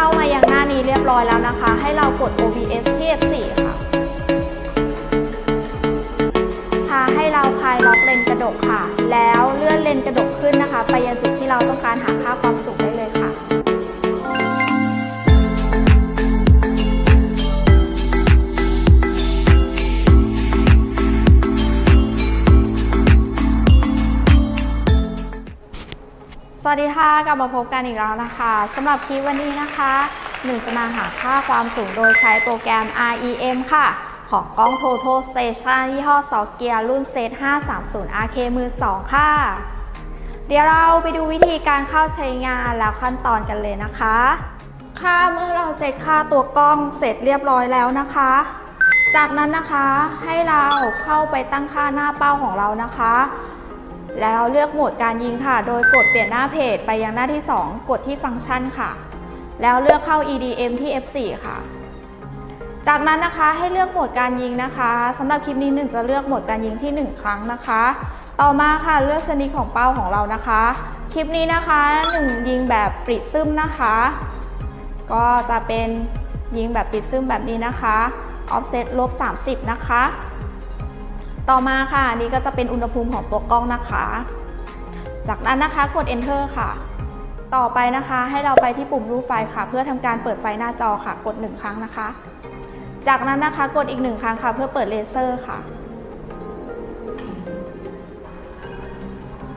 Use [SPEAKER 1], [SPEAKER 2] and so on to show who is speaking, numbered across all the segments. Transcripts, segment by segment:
[SPEAKER 1] เข้ามายังหน้านี้เรียบร้อยแล้วนะคะ ให้เรากด OBS ที่ F4 ค่ะพาให้เราคลายล็อกเลนกระดกค่ะ แล้วเลื่อนเลนกระดกขึ้นนะคะ ไปยังจุดที่เราต้องการหาค่าความสูงได้เลย วัสดีค่ะ กลับมาพบกันอีกแล้วนะคะสำหรับคลิปวันนี้นะคะ หนึ่งจะมาหาค่าความสูงโดยใช้โปรแกรม REM ค่ะ ของกล้อง Total Station ยี่ห้อ s o g e a r รุ่น Set 530 RK มือ2ค่ะ เดี๋ยวเราไปดูวิธีการเข้าใช้งานแล้วขั้นตอนกันเลยนะคะ ค่าเมื่อเราเซตค่าตัวกล้องเสร็จเรียบร้อยแล้วนะคะ จากนั้นนะคะให้เราเข้าไปตั้งค่าหน้าเป้าของเรานะคะ แล้วเลือกโหมดการยิงค่ะ โดยกดเปลี่ยนหน้าเพจไปยังหน้าที่ 2 กดที่ฟังก์ชันค่ะ แล้วเลือกเข้า EDM ที่ F4 ค่ะ จากนั้นนะคะให้เลือกโหมดการยิงนะคะสำหรับคลิปนี้หนึ่งจะเลือกโหมดการยิงที่ 1 ครั้งนะคะ ต่อมาค่ะเลือกชนิดของเป้าของเรานะคะ คลิปนี้นะคะหนึ่งยิงแบบปริซึมนะคะ ก็จะเป็นยิงแบบปริซึมแบบนี้นะคะ offset ลบ30 นะคะ ต่อมาค่ะนนี้ก็จะเป็นอุณหภูมิของตัวกล้องนะคะ จากนั้นนะคะกด enter ค่ะ ต่อไปนะคะให้เราไปที่ปุ่มรูปไฟค่ะ เพื่อทำการเปิดไฟหน้าจอค่ะ กด 1 ครั้งนะคะ จากนั้นนะคะกดอีก 1 ครั้งค่ะ เพื่อเปิดเลเซอร์ค่ะ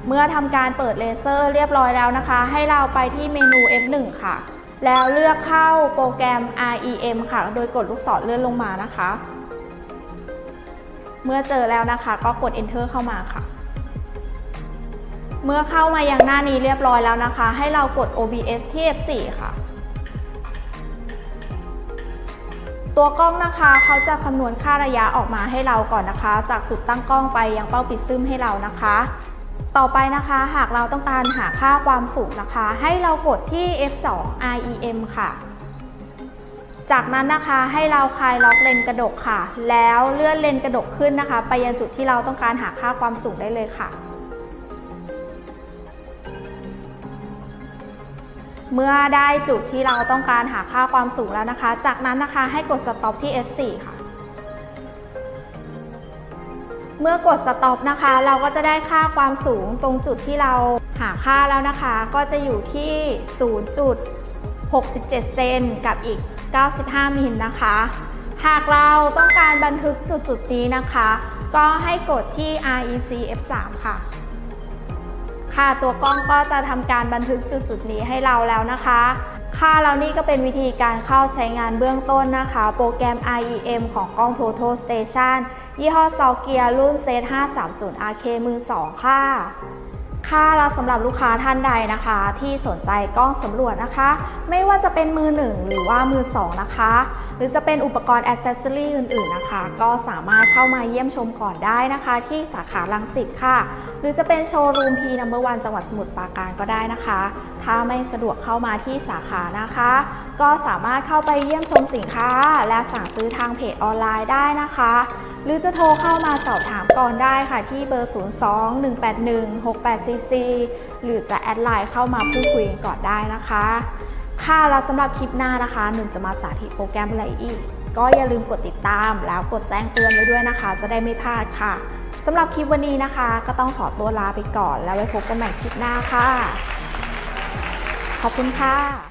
[SPEAKER 1] เมื่อทำการเปิดเลเซอร์เรียบร้อยแล้วนะคะ ให้เราไปที่เมนู F1 ค่ะ แล้วเลือกเข้าโปรแกรม REM ค่ะ โดยกดลูกศรเลื่อนลงมานะคะ เมื่อเจอแล้วนะคะ ก็กด enter เข้ามาค่ะ เมื่อเข้ามายังหน้านี้เรียบร้อยแล้วนะคะ ให้เรากด OBS ที่ F4 ค่ะ ตัวกล้องนะคะเขาจะคำนวณค่าระยะออกมาให้เราก่อนนะคะ จากจุดตั้งกล้องไปยังเป้าปิดซึมให้เรานะคะ ต่อไปนะคะหากเราต้องการหาค่าความสูงนะคะ ให้เรากดที่ F2 REM ค่ะ จากนั้นนะคะให้เราคลายล็อกเลนกระดกค่ะ แล้วเลื่อนเลนกระดกขึ้นนะคะ ไปยังจุดที่เราต้องการหาค่าความสูงได้เลยค่ะ เมื่อได้จุดที่เราต้องการหาค่าความสูงแล้วนะคะ จากนั้นนะคะให้กด stop ที่ F4 ค่ะ เมื่อกด stop นะคะ เราก็จะได้ค่าความสูงตรงจุดที่เราหาค่าแล้วนะคะ ก็จะอยู่ที่ 67 เซนกับอีก 95 มิลนะคะ หากเราต้องการบันทึกจุดจุดๆนี้นะคะ ก็ให้กดที่ REC F3 ค่ะ ค่ะตัวกล้องก็จะทำการบันทึกจุดจุดๆนี้ให้เราแล้วนะคะค่ะแล้วนี่ก็เป็นวิธีการเข้าใช้งานเบื้องต้นนะคะ โปรแกรม REM ของกล้อง Total Station ยี่ห้อ s o g e a r รุ่น Set 530 RK มือ2ค่ะ ค่ะแล้วสำหรับลูกค้าท่านใดนะคะ ที่สนใจกล้องสำรวจนะคะ ไม่ว่าจะเป็นมือหนึ่งหรือว่ามือสองนะคะ รือจะเป็นอุปกรณ์อ c เซสซอรีอื่นๆนะคะ ก็สามารถเข้ามาเยี่ยมชมก่อนได้นะคะ ที่สาขาลังสิตค่ะ หรือจะเป็นโชว์รูมพีนัมเบอร์วันจังหวัดสมุทรปราการก็ได้นะคะ ถ้าไม่สะดวกเข้ามาที่สาขานะคะ ก็สามารถเข้าไปเยี่ยมชมสินค้า และสั่งซื้อทางเพจออนไลน์ได้นะคะหรือจะโทรเข้ามาสอบถามก่อนได้ค่ะที่เบอร์ 02-181-6844 หรือจะแอดไลน์เข้ามาพูดคุยก่อนได้นะคะ ค่ะแล้วสำหรับคลิปหน้านะคะหนึ่งจะมาสาธิตโปรแกรมอะไรอีก ก็อย่าลืมกดติดตามแล้วกดแจ้งเตือนไว้ด้วยนะคะ จะได้ไม่พลาดค่ะสำหรับคลิปวันนี้นะคะ ก็ต้องขอตัวลาไปก่อน แล้วไว้พบกันใหม่คลิปหน้าค่ะ ขอบคุณค่ะ